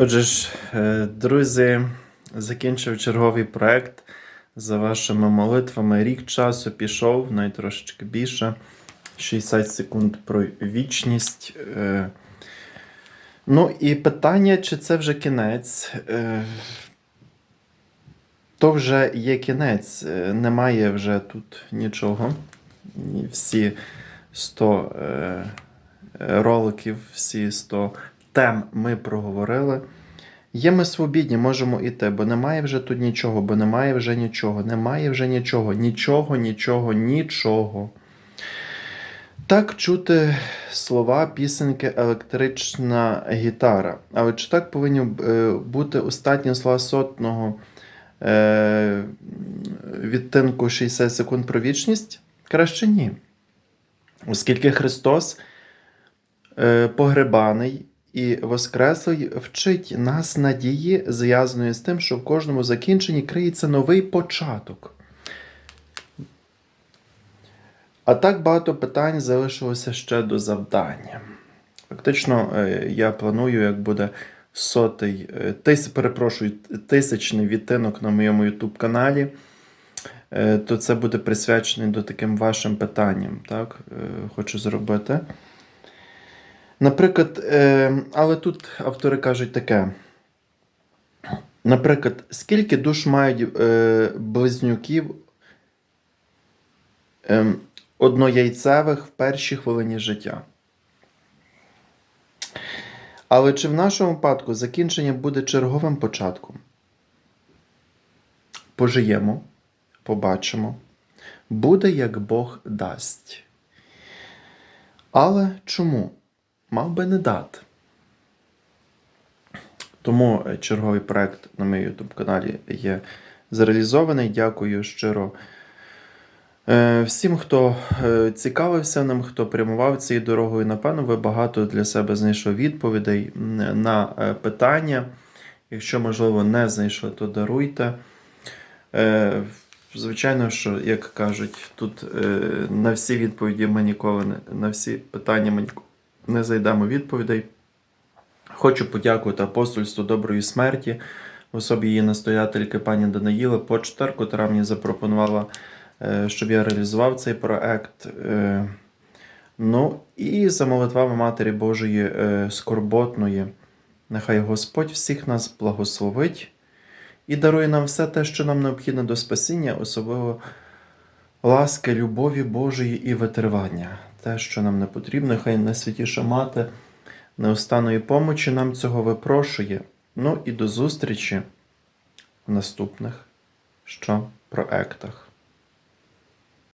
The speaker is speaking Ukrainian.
Отже ж, е, друзі, закінчив черговий проект. За вашими молитвами. Рік часу пішов, навіть трошечки більше. 60 секунд про вічність. Е, Ну і питання, чи це вже кінець. Е, То вже є кінець. Немає вже тут нічого. Всі 100 е, роликів, всі 100 тем ми проговорили. Є ми свобідні, можемо іти, бо немає вже тут нічого, бо немає вже нічого, немає вже нічого, нічого, нічого, нічого. Так чути слова пісеньки електрична гітара. Але чи так повинні е, бути остатні слова сотного е, відтинку 60 секунд про вічність? Краще ні. Оскільки Христос е, погребаний і Воскреслий вчить нас надії, зв'язаної з тим, що в кожному закінченні криється новий початок. А так багато питань залишилося ще до завдання. Фактично, е, я планую, як буде сотий, е, тис, перепрошую, тисячний відтинок на моєму YouTube каналі, е, то це буде присвячений до таким вашим питанням. Так? Хочу зробити. Наприклад, е, але тут автори кажуть таке. Наприклад, скільки душ мають е, близнюків е, однояйцевих в першій хвилині життя? Але чи в нашому випадку закінчення буде черговим початком? Пожиємо, побачимо. Буде, як Бог дасть. Але чому? Мав би не дати. Тому е, черговий проект на моєму YouTube каналі є зреалізований. Дякую щиро е, всім, хто е, цікавився ним, хто прямував цією дорогою. Напевно, ви багато для себе знайшли відповідей на питання. Якщо, можливо, не знайшли, то даруйте. Звичайно, що, як кажуть, тут на всі відповіді ми ніколи не на всі питання ми ніколи не зайдемо відповідей. Хочу подякувати апостольству доброї смерті, в особі її настоятельки пані Данаїли Почтар, котра мені запропонувала, е, щоб я реалізував цей проект. Е, Ну і за молитвами Матері Божої е, скорботної. Нехай Господь всіх нас благословить і дарує нам все те, що нам необхідно до спасіння, особливо ласки, любові Божої і витривання. Те, що нам не потрібно, хай найсвятіша мати неостаної помочі нам цього випрошує. Ну і до зустрічі в наступних що проектах.